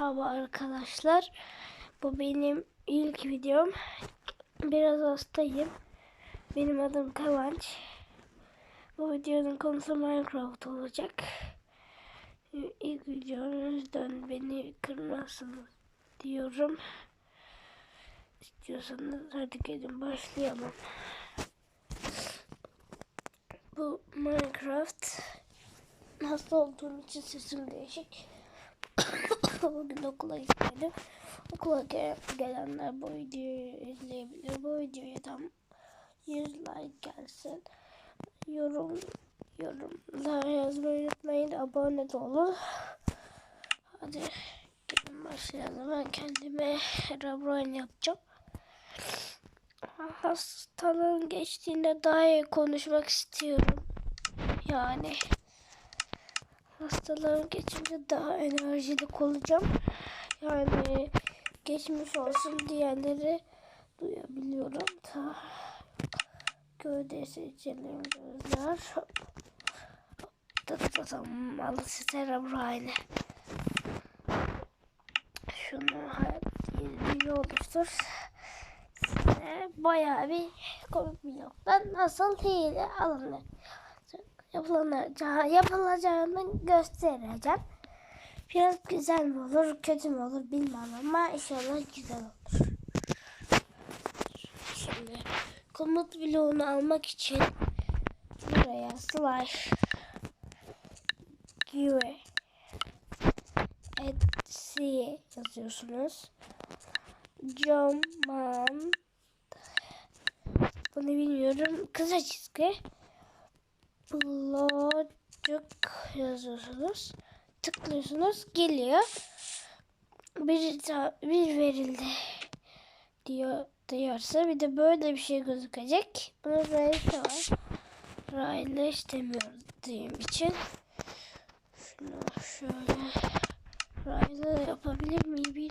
Merhaba arkadaşlar. Bu benim ilk videom. Biraz hastayım. Benim adım Kıvanç. Bu videonun konusu Minecraft olacak. İlk videonuzdan beni kırmazsınız diyorum. İstiyorsanız hadi gelin başlayalım. Bu Minecraft hasta olduğum için sesim değişik. Bugün okula gitmedim. Okula gel- gelenler bu videoyu izleyebilir. Bu videoya tam 100 like gelsin. Yorum yorumlar yazmayı unutmayın. Abone de olun. Hadi gelin başlayalım. Ben kendime Herobrine yapacağım. Hastalığın geçtiğinde daha iyi konuşmak istiyorum. Yani hastalığın geçince daha enerjilik olacağım. Yani geçmiş olsun diyenleri duyabiliyorum. Ta gövde seçelim gözler. Tıklatalım. Alısı Cerebrine. Şunu hayat oluştur. Size bayağı bir komik bloktan nasıl hile alınır yapılacağı, yapılacağını göstereceğim. Biraz güzel mi olur, kötü mü olur bilmem ama inşallah güzel olur. Şimdi komut bloğunu almak için buraya slash give etsi yazıyorsunuz. Command bunu bilmiyorum. Kısa çizgi blocuk yazıyorsunuz. Tıklıyorsunuz. Geliyor. Bir, bir verildi diyor diyorsa bir de böyle bir şey gözükecek. Bunu böyle var. Rayla istemiyorum için. Şunu şöyle rayla yapabilir miyim? Bir...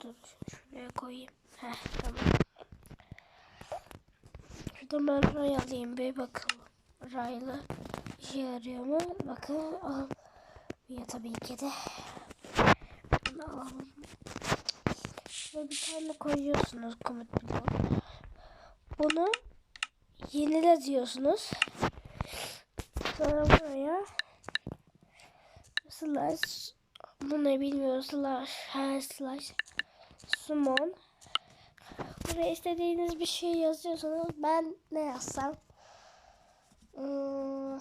Dur şuraya koyayım. Heh, tamam. Şuradan ben ray alayım bir bakalım. Rayla işe yarıyor mu? Bakın al. Ya tabii ki de. Bunu alalım. Ve bir tane koyuyorsunuz komut bloğu. Bunu yenile diyorsunuz. Sonra buraya slash bu ne bilmiyorum slash her slash summon Buraya istediğiniz bir şey yazıyorsanız ben ne yazsam? Hmm,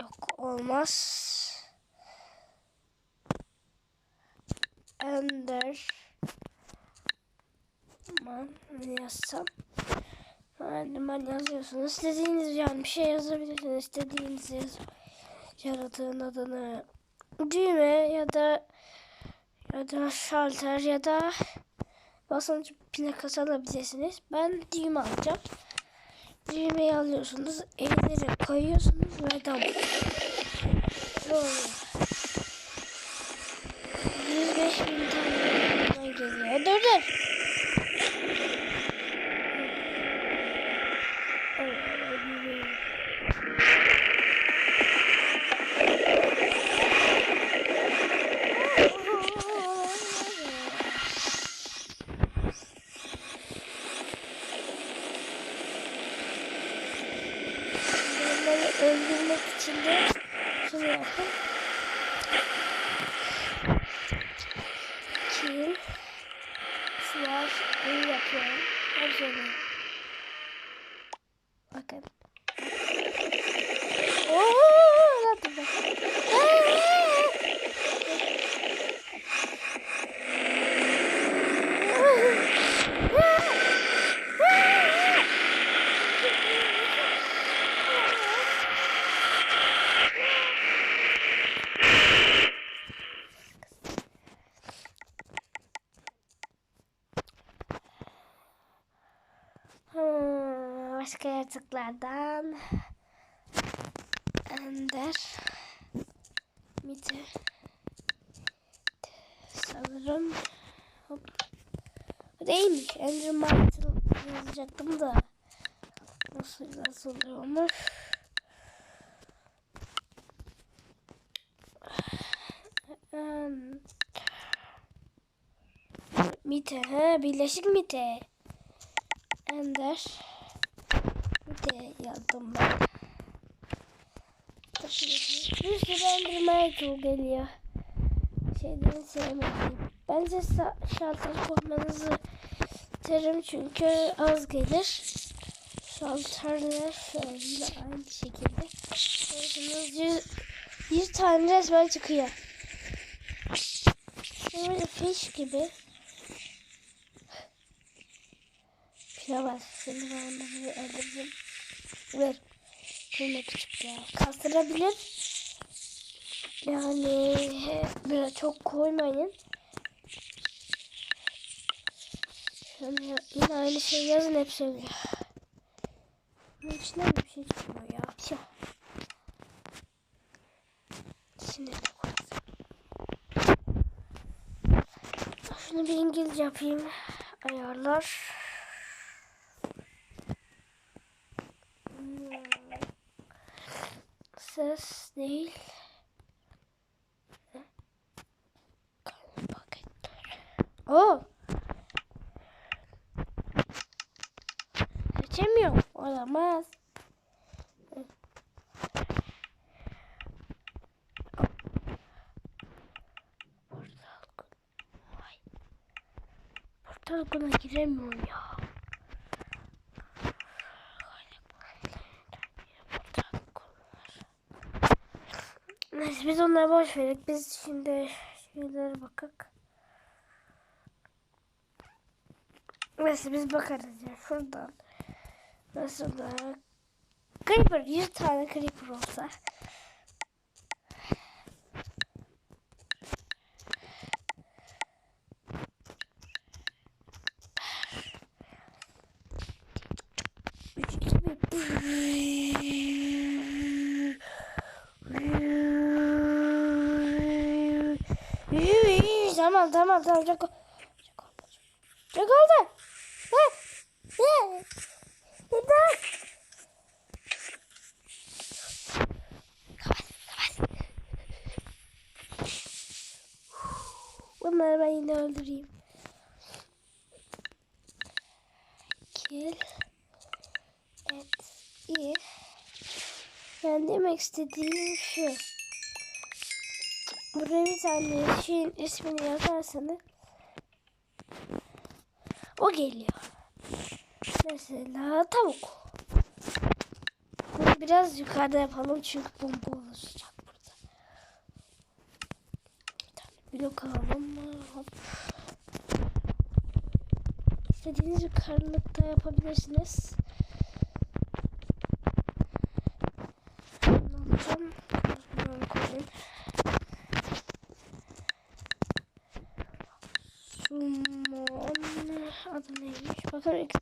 yok olmaz. Ender man yazsam? Enderman yazıyorsunuz. İstediğiniz yani bir şey yazabilirsiniz. İstediğiniz yaz yaratığın adını düğme ya da ya da şalter ya da basınç plakası alabilirsiniz. Ben düğme alacağım. Düğmeyi alıyorsunuz. Elleri koyuyorsunuz ve tamam. Ne oluyor? 105 bin tane geliyor. Dur dur. Onları öldürmek için de şunu yapın. Kill. Slash yapıyorum. Her. Bakın. Ooo! Lan dur bak. Hmm, başka yaratıklardan Ender Mite sanırım hop değilmiş Ender Mantle yazacaktım da nasıl oluyormuş Hmm. Mite. Ha, birleşik Mite. Ender. Mite yazdım ben. Bir sürü Enderman çok geliyor. Şeyleri sevmedim. Bence şalter koymanızı isterim çünkü az gelir. Şalterler şöyle aynı şekilde. Gördüğünüz yüz, yüz tane resmen çıkıyor. Böyle fiş gibi. Bak. Şimdi ben bunu öldürürüm. Ver. Şöyle küçük ya. Kastırabilir. Yani biraz çok koymayın. Şöyle yine aynı şey yazın hep söylüyor. Bunun bir şey çıkıyor ya. Tüh. Şimdi de koyacağım. Şunu bir İngilizce yapayım. Ayarlar. Ses değil. Oo. Seçemiyorum. Olamaz. Portal buna giremiyorum ya. Neyse biz onları boş verdik. Biz şimdi şeylere bakak. Neyse biz bakarız ya şuradan. Mesela Creeper 100 tane Creeper olsa. Tamam tamam tamam çok çok. Çok oldu. Ne? Ne? Neden? Bunları ben yine öldüreyim. Kill. Evet. iyi. Ben demek istediğim şu. Buraya bir tane şeyin ismini yazarsanız o geliyor. Mesela tavuk. Bunu biraz yukarıda yapalım çünkü bomba oluşacak burada. Bir tane blok alalım mı? İstediğiniz yukarılıkta yapabilirsiniz. Bunu alacağım. Bunu koyayım. Summon adı neymiş? Bakın iki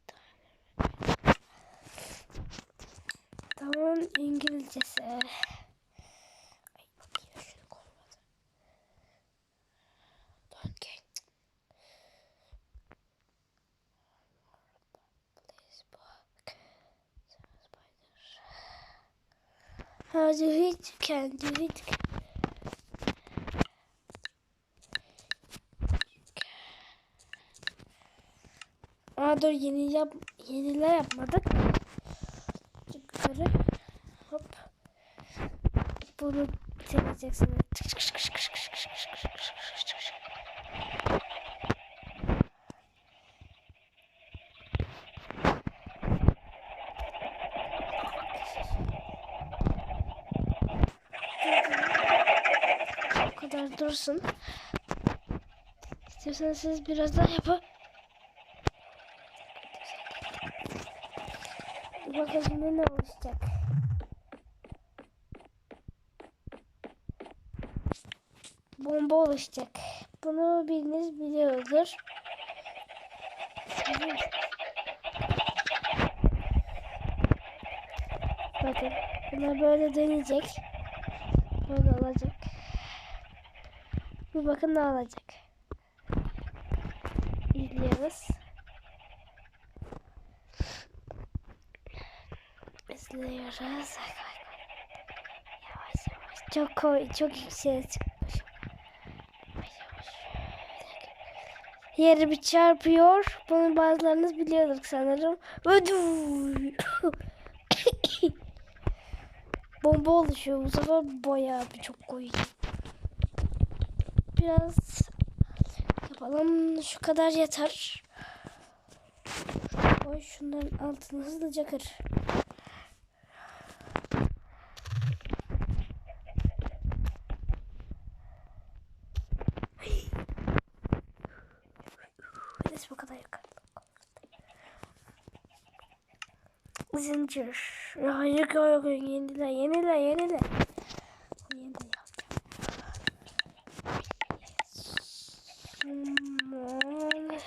tane. Tamam İngilizcesi. Ay bakayım şunu koymadı. Donkey. Do it Aa dur yeni yap yeniler yapmadık. Yukarı hop. Bunu bitireceksin. Bu kadar dursun. İstiyorsanız siz biraz daha yapın. Bakalım ne olacak. Bomba oluşacak. Bunu biriniz biliyordur. Bakın. Buna böyle deneyecek. Böyle olacak. Bir bakın ne olacak. İzliyoruz. İzliyoruz. Yavaş yavaş. Çok koy, çok yükseğe çıkmış. Yeri bir çarpıyor. Bunu bazılarınız biliyordur sanırım. Bomba oluşuyor. Bu sefer bayağı bir çok koyuyor. Biraz yapalım. Şu kadar yeter. Koy şunların altını hızlıca kır. Neyse bu kadar yakın. Zincir. Hayır yok yok yenile yenile yenile. Yenile yapacağım.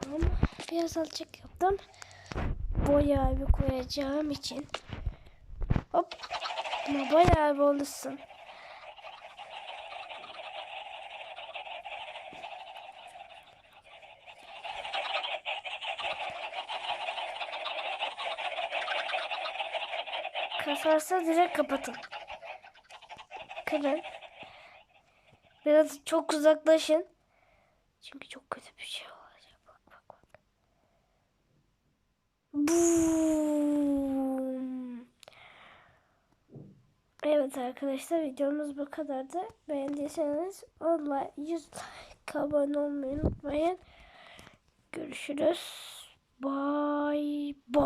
Tamam. Biraz alçak yaptım. Boya bir koyacağım için. Hop. Ama bayağı bir olursun. Kasarsa direkt kapatın. Kırın. Biraz çok uzaklaşın. Çünkü çok kötü bir şey olacak. Bak bak bak. Boom. Evet arkadaşlar videomuz bu kadardı. Beğendiyseniz onunla 100 like abone olmayı unutmayın. Görüşürüz. Bye bye.